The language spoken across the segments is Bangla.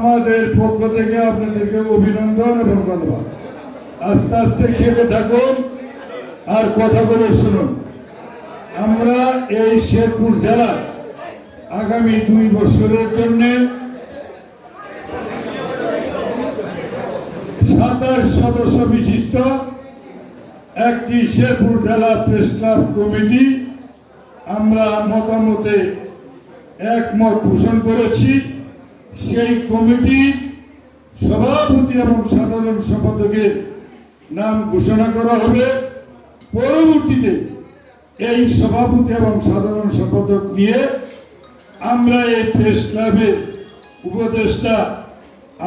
আমাদের পক্ষ থেকে আপনাদেরকে অভিনন্দন এবং ধন্যবাদ। আস্তে আস্তে খেতে থাকুন আর কথাগুলো শুনুন। আমরা এই শেরপুর জেলা আগামী দুই বছরের জন্য সাতাশ সদস্য বিশিষ্ট একটি শেরপুর জেলা প্রেস ক্লাব কমিটি, আমরা মতামতে একমত পোষণ করেছি। সেই কমিটির সভাপতি এবং সাধারণ সম্পাদকের নাম ঘোষণা করা হবে। পরবর্তীতে এই সভাপতি এবং সাধারণ সম্পাদক নিয়ে আমরা এই প্রেস ক্লাবের উপদেষ্টা,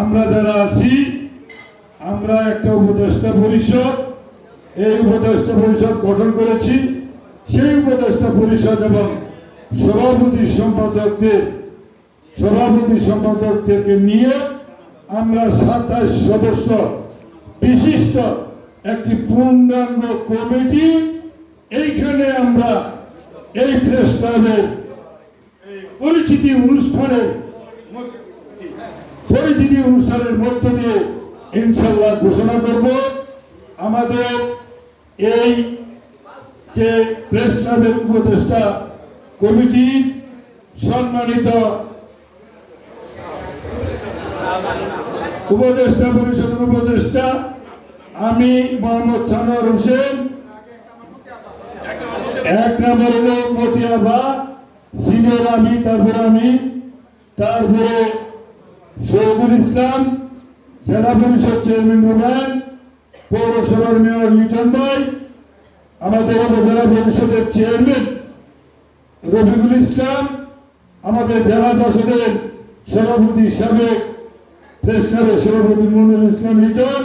আমরা যারা আছি, আমরা একটা উপদেষ্টা পরিষদ, এই উপদেষ্টা পরিষদ গঠন করেছি। সেই উপদেষ্টা পরিষদ এবং সভাপতি সম্পাদকদের সভাপতি সম্পাদকদেরকে নিয়ে আমরা সাতাশ সদস্য বিশিষ্ট একটি পূর্ণাঙ্গ কমিটি, এইখানে আমরা এই প্রেস ক্লাবের পরিচিতি অনুষ্ঠানের পরিচিতি অনুষ্ঠানের মধ্য দিয়ে ইনশাল্লাহ ঘোষণা করব। আমাদের এই যে প্রেস ক্লাবের উপদেষ্টা কমিটির সম্মানিত উপদেষ্টা পরিষদের উপদেষ্টা আমি মোহাম্মদ সানোয়ার হোসেন। এক নম্বর হলো মতিয়াবা সিনিয়র আমি, তারপরে আমি, তারপরে শহীদুল ইসলাম, জেলা পরিষদ চেয়ারম্যান রুবেন পৌরসভার মেয়র লিটন ভাই, আমাদের উপজেলা পরিষদের চেয়ারম্যান রফিকুল ইসলাম, আমাদের জেলা পরিষদের সভাপতি সাবেক প্রেস সভাপতি মনুল ইসলাম লিটন,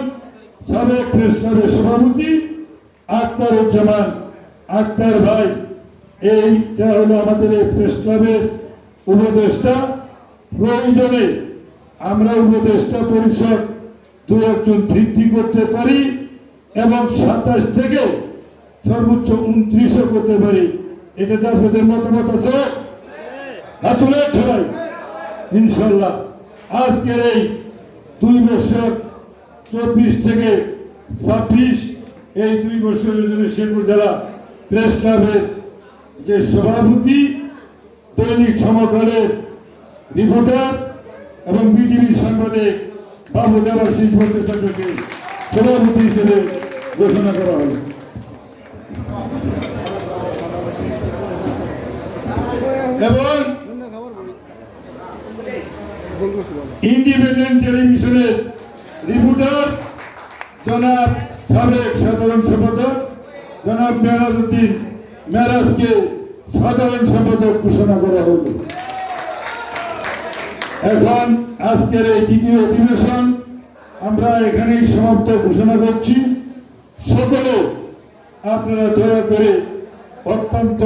সাবেক প্রেস ক্লাবের সভাপতি আক্তারুজ্জামান আক্তার ভাই। এইটা হলো আমাদের এই প্রেস ক্লাবের উপদেষ্টা। প্রয়োজনে আমরা উপদেষ্টা পরিষদ দু একজন বৃদ্ধি করতে পারি এবং সাতাশ থেকে সর্বোচ্চ উনত্রিশও করতে পারি। এটাতে আপনাদের মতামত আছে? হাত তুলে সবাই ইনশাল্লাহ। আজকের এই দুই বছর চব্বিশ থেকে ছাব্বিশ এই দুই বছরের জন্য শেরপুর জেলা প্রেস ক্লাবের যে সভাপতি, দৈনিক সমকালের রিপোর্টার এবং বিটিভি সাংবাদিক বাবু দেবাশিস ভট্টাচার্যকে সভাপতি হিসেবে ঘোষণা করা হলো। এবং ইন্ডিপেন্ডেন্ট টেলিভিশনের রিপোর্টার জনাব সাবেক সাধারণ সম্পাদক জনাব মেহরাজ উদ্দিন মেহরাজকে সাধারণ সম্পাদক ঘোষণা করা হল। এখন আজকের এই দ্বিতীয় অধিবেশন আমরা এখানেই সমাপ্ত ঘোষণা করছি। সকলে আপনারা দয়া করে অত্যন্ত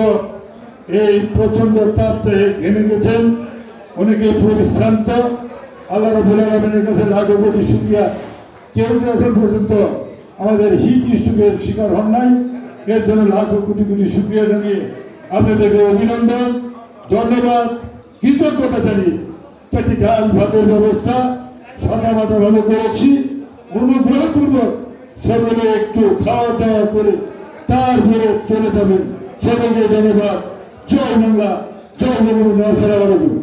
এই প্রচণ্ড তাপ ঘেমে গেছেন। অনেকে পরিশ্রান্ত আল্লাহ রবুল আলমের কাছে লাখো কোটি শুক্রিয়া। কেউ যে এখন পর্যন্ত আমাদের হিট স্ট্রোকের শিকার হন নাই, এর জন্য লাখো কোটি কোটি শুক্রিয়া জানিয়ে আপনাদেরকে অভিনন্দন, ধন্যবাদ, কৃতজ্ঞতা জানিয়ে চারটি ডাল ভাতের ব্যবস্থা সাদা মাটাভাবে করেছি। অনুগ্রহপূর্বক সকলে একটু খাওয়া দাওয়া করে তারপরে চলে যাবেন। সকলকে ধন্যবাদ। জয় বাংলা, জয় বঙ্গবন্ধু, আসসালামু আলাইকুম।